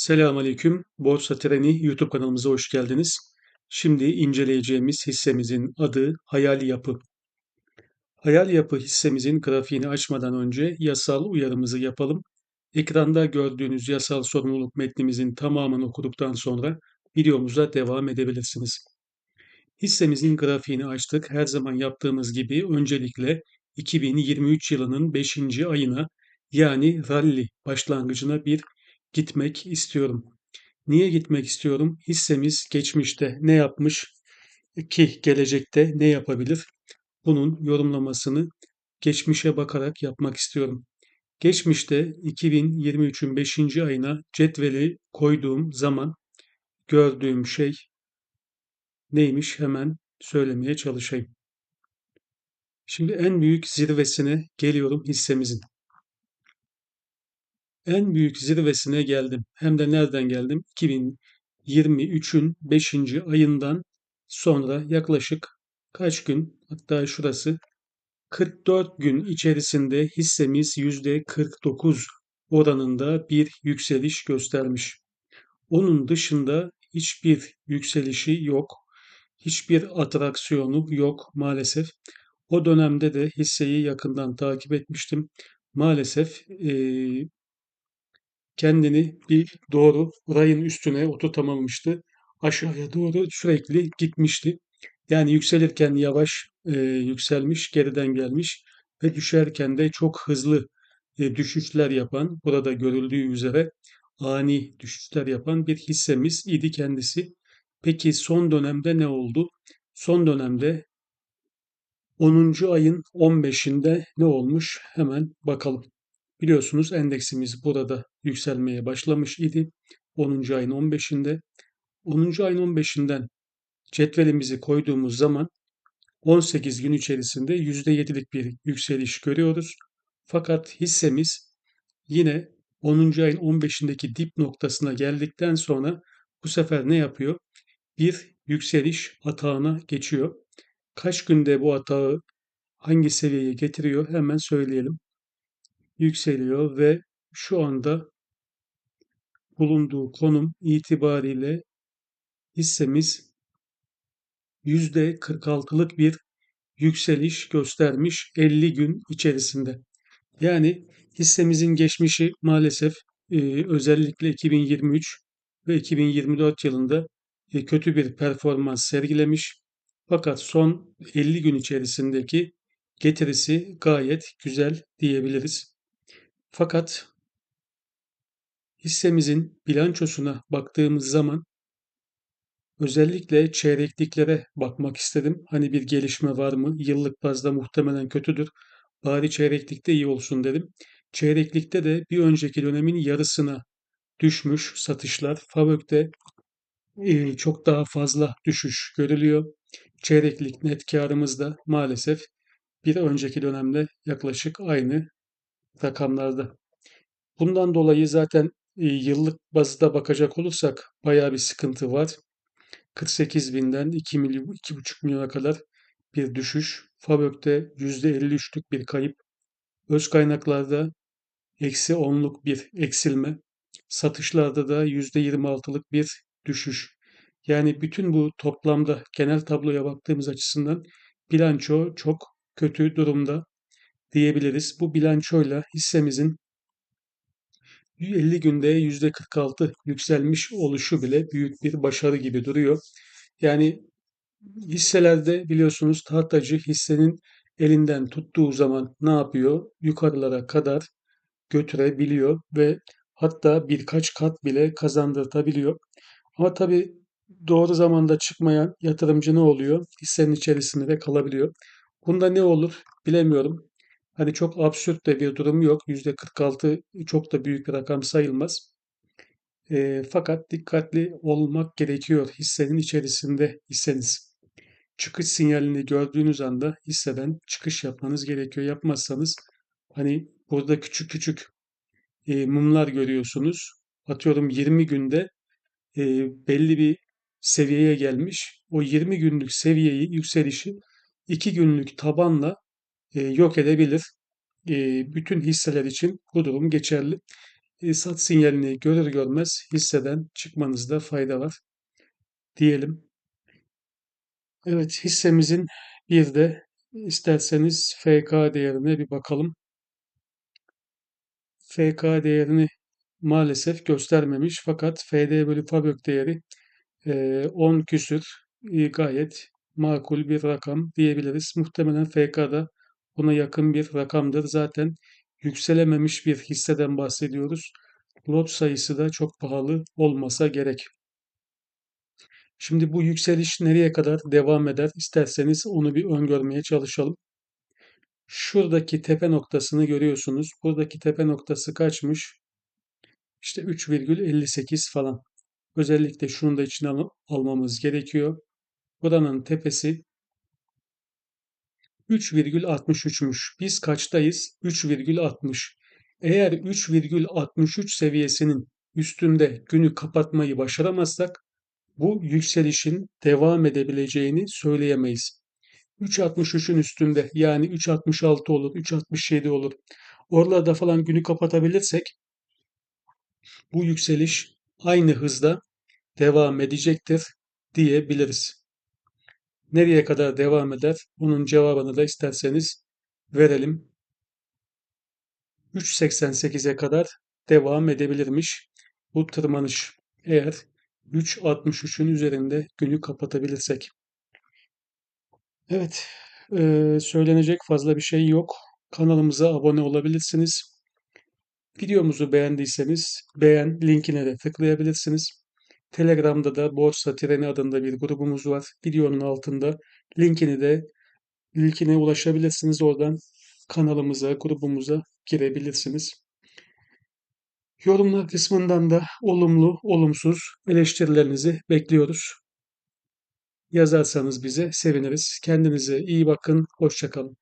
Selamünaleyküm. Borsa Treni YouTube kanalımıza hoş geldiniz. Şimdi inceleyeceğimiz hissemizin adı Hayal Yapı. Hayal Yapı hissemizin grafiğini açmadan önce yasal uyarımızı yapalım. Ekranda gördüğünüz yasal sorumluluk metnimizin tamamını okuduktan sonra videomuza devam edebilirsiniz. Hissemizin grafiğini açtık. Her zaman yaptığımız gibi öncelikle 2023 yılının 5. ayına yani rally başlangıcına bir gitmek istiyorum. Niye gitmek istiyorum? Hissemiz geçmişte ne yapmış ki gelecekte ne yapabilir? Bunun yorumlamasını geçmişe bakarak yapmak istiyorum. Geçmişte 2023'ün 5. ayına cetveli koyduğum zaman gördüğüm şey neymiş hemen söylemeye çalışayım. Şimdi en büyük zirvesine geliyorum hissemizin. En büyük zirvesine geldim. Hem de nereden geldim? 2023'ün 5. ayından sonra yaklaşık kaç gün hatta şurası 44 gün içerisinde hissemiz %49 oranında bir yükseliş göstermiş. Onun dışında hiçbir yükselişi yok. Hiçbir atraksiyonu yok maalesef. O dönemde de hisseyi yakından takip etmiştim. Maalesef e, kendini bir doğru rayın üstüne oturtamamıştı. Aşağıya doğru sürekli gitmişti. Yani yükselirken yavaş e, yükselmiş, geriden gelmiş ve düşerken de çok hızlı e, düşüşler yapan, burada görüldüğü üzere ani düşüşler yapan bir hissemiz idi kendisi. Peki son dönemde ne oldu? Son dönemde 10. ayın 15'inde ne olmuş? Hemen bakalım. Biliyorsunuz endeksimiz burada yükselmeye başlamış idi. 10. ayın 15'inde. 10. ayın 15'inden cetvelimizi koyduğumuz zaman 18 gün içerisinde %7'lik bir yükseliş görüyoruz. Fakat hissemiz yine 10. ayın 15'indeki dip noktasına geldikten sonra bu sefer ne yapıyor? Bir yükseliş atağına geçiyor. Kaç günde bu atağı hangi seviyeye getiriyor hemen söyleyelim yükseliyor ve şu anda bulunduğu konum itibariyle hissemiz %46'lık bir yükseliş göstermiş 50 gün içerisinde. Yani hissemizin geçmişi maalesef e, özellikle 2023 ve 2024 yılında e, kötü bir performans sergilemiş. Fakat son 50 gün içerisindeki getirisi gayet güzel diyebiliriz. Fakat hissemizin bilançosuna baktığımız zaman özellikle çeyrekliklere bakmak istedim. Hani bir gelişme var mı? Yıllık bazda muhtemelen kötüdür. Bari çeyreklikte iyi olsun dedim. Çeyreklikte de bir önceki dönemin yarısına düşmüş satışlar. Fabök'te e, çok daha fazla düşüş görülüyor. Çeyreklik net karımız da maalesef bir önceki dönemde yaklaşık aynı rakamlarda. Bundan dolayı zaten e, yıllık bazda bakacak olursak bayağı bir sıkıntı var. 48 binden 2 milyon, 2,5 milyona kadar bir düşüş. Fabök'te %53'lük bir kayıp. Öz kaynaklarda eksi 10'luk bir eksilme. Satışlarda da %26'lık bir düşüş. Yani bütün bu toplamda genel tabloya baktığımız açısından bilanço çok kötü durumda diyebiliriz. Bu bilançoyla hissemizin 50 günde %46 yükselmiş oluşu bile büyük bir başarı gibi duruyor. Yani hisselerde biliyorsunuz tahtacı hissenin elinden tuttuğu zaman ne yapıyor? Yukarılara kadar götürebiliyor ve hatta birkaç kat bile kazandırtabiliyor. Ama tabii doğru zamanda çıkmayan yatırımcı ne oluyor? Hissenin içerisinde de kalabiliyor. Bunda ne olur bilemiyorum. Hani çok absürt de bir durum yok. %46 çok da büyük bir rakam sayılmaz. E, fakat dikkatli olmak gerekiyor hissenin içerisinde hisseniz. Çıkış sinyalini gördüğünüz anda hisseden çıkış yapmanız gerekiyor. Yapmazsanız hani burada küçük küçük e, mumlar görüyorsunuz. Atıyorum 20 günde e, belli bir seviyeye gelmiş. O 20 günlük seviyeyi, yükselişi 2 günlük tabanla e, yok edebilir. E, bütün hisseler için bu durum geçerli. e, sat sinyalini görür görmez hisseden çıkmanızda fayda var diyelim. Evet hissemizin bir de isterseniz FK değerine bir bakalım. FK değerini maalesef göstermemiş fakat FD bölü Fabök değeri e, 10 küsür gayet makul bir rakam diyebiliriz. Muhtemelen FK'da buna yakın bir rakamdır. Zaten yükselememiş bir hisseden bahsediyoruz. Lot sayısı da çok pahalı olmasa gerek. Şimdi bu yükseliş nereye kadar devam eder? İsterseniz onu bir öngörmeye çalışalım. Şuradaki tepe noktasını görüyorsunuz. Buradaki tepe noktası kaçmış? İşte 3,58 falan. Özellikle şunu da içine al almamız gerekiyor. Buranın tepesi 3,63'müş. Biz kaçtayız? 3,60. Eğer 3,63 seviyesinin üstünde günü kapatmayı başaramazsak bu yükselişin devam edebileceğini söyleyemeyiz. 3.63'ün üstünde yani 3.66 olur, 3.67 olur. Oralarda falan günü kapatabilirsek bu yükseliş aynı hızda devam edecektir diyebiliriz. Nereye kadar devam eder? Bunun cevabını da isterseniz verelim. 3.88'e kadar devam edebilirmiş bu tırmanış. Eğer 3.63'ün üzerinde günü kapatabilirsek. Evet, eee, söylenecek fazla bir şey yok. Kanalımıza abone olabilirsiniz. Videomuzu beğendiyseniz beğen linkine de tıklayabilirsiniz. Telegram'da da Borsa Treni adında bir grubumuz var. Videonun altında linkini de linkine ulaşabilirsiniz. Oradan kanalımıza, grubumuza girebilirsiniz. Yorumlar kısmından da olumlu, olumsuz eleştirilerinizi bekliyoruz. Yazarsanız bize seviniriz. Kendinize iyi bakın. Hoşça kalın.